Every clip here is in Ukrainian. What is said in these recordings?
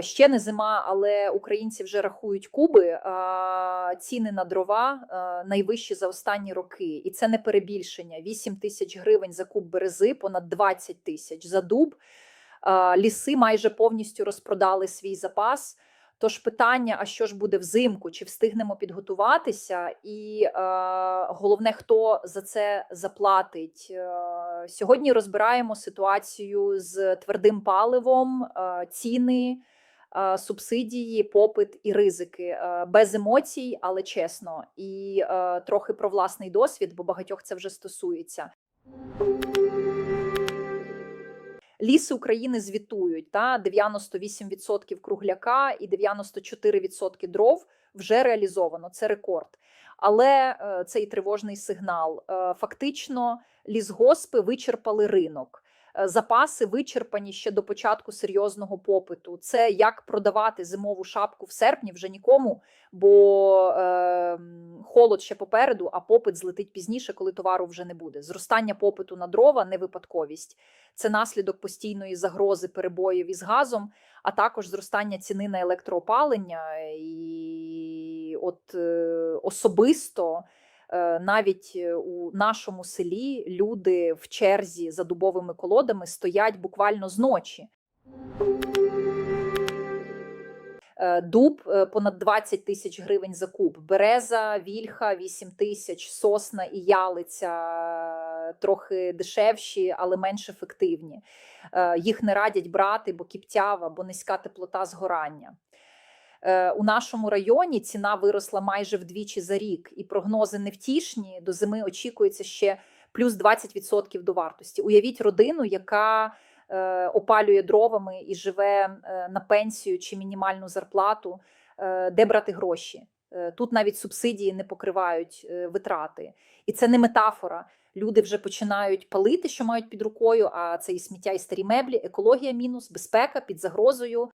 Ще не зима, але українці вже рахують куби. Ціни на дрова найвищі за останні роки, і це не перебільшення. 8 тисяч гривень за куб берези, понад 20 тисяч за дуб. Ліси майже повністю розпродали свій запас. Тож питання: а що ж буде взимку? Чи встигнемо підготуватися? І е, головне, хто за це заплатить? Е, сьогодні розбираємо ситуацію з твердим паливом, е, ціни, е, субсидії, попит і ризики без емоцій, але чесно, і трохи про власний досвід, бо багатьох це вже стосується. Ліси України звітують та 98% кругляка і 94% дров вже реалізовано. Це рекорд. Але це і тривожний сигнал. Фактично, лісгоспи вичерпали ринок. Е, Запаси вичерпані ще до початку серйозного попиту. Це як продавати зимову шапку в серпні вже нікому, бо е, холод ще попереду, а попит злетить пізніше, коли товару вже не буде. Зростання попиту на дрова не випадковість. Це наслідок постійної загрози перебоїв із газом, а також зростання ціни на електроопалення. І от е, особисто навіть е, у нашому селі люди в черзі за дубовими колодами стоять буквально з ночі. Е, Дуб е, понад 20 тисяч гривень за куб, береза, вільха 8 тисяч, сосна і ялиця е, трохи дешевші, але менш ефективні. Е, Їх не радять брати, бо кіптява, бо низька теплота згорання. Е, У нашому районі ціна виросла майже вдвічі за рік, і прогнози невтішні. До зими очікується ще плюс 20% до вартості. Уявіть родину, яка е, опалює дровами і живе е, на пенсію чи мінімальну зарплату, де брати гроші. Тут навіть субсидії не покривають витрати. І це не метафора. Люди вже починають палити, що мають під рукою, а це і сміття, і старі меблі, екологія мінус, безпека під загрозою.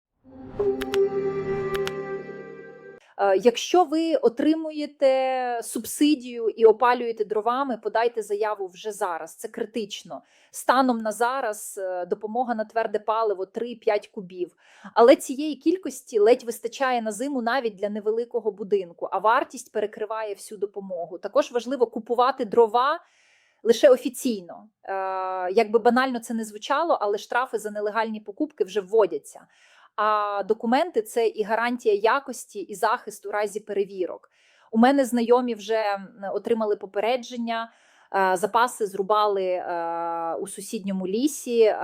Е, Якщо ви отримуєте субсидію і опалюєте дровами, подайте заяву вже зараз. Це критично. Станом на зараз е, допомога на тверде паливо 3-5 кубів. Але цієї кількості ледь вистачає на зиму навіть для невеликого будинку, а вартість перекриває всю допомогу. Також важливо купувати дрова. Лише офіційно, Е, як банально це не звучало, але штрафи за нелегальні покупки вже вводяться. А документи це і гарантія якості, і захист у разі перевірок. У мене знайомі вже отримали попередження, е, запаси зрубали е, у сусідньому лісі е,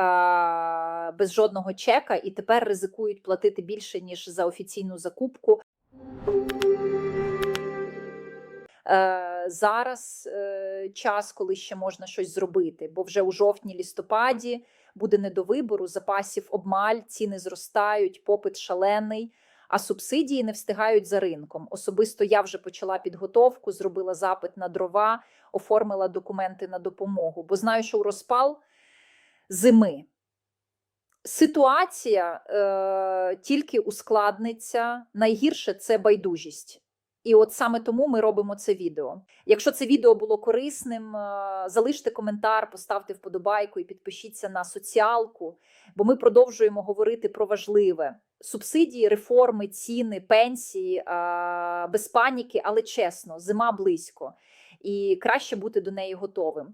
без жодного чека, і тепер ризикують платити більше ніж за офіційну закупку. Зараз час, коли ще можна щось зробити, бо вже у жовтні-листопаді буде не до вибору, запасів обмаль, ціни зростають, попит шалений, а субсидії не встигають за ринком. Особисто я вже почала підготовку, зробила запит на дрова, оформила документи на допомогу, бо знаю, що у розпал зими. Ситуація е, тільки ускладниться. Найгірше це байдужість. І от саме тому ми робимо це відео. Якщо це відео було корисним, е, залиште коментар, поставте вподобайку і підпишіться на соціалку, бо ми продовжуємо говорити про важливе: субсидії, реформи, ціни, пенсії, е, без паніки, але чесно, зима близько, і краще бути до неї готовим.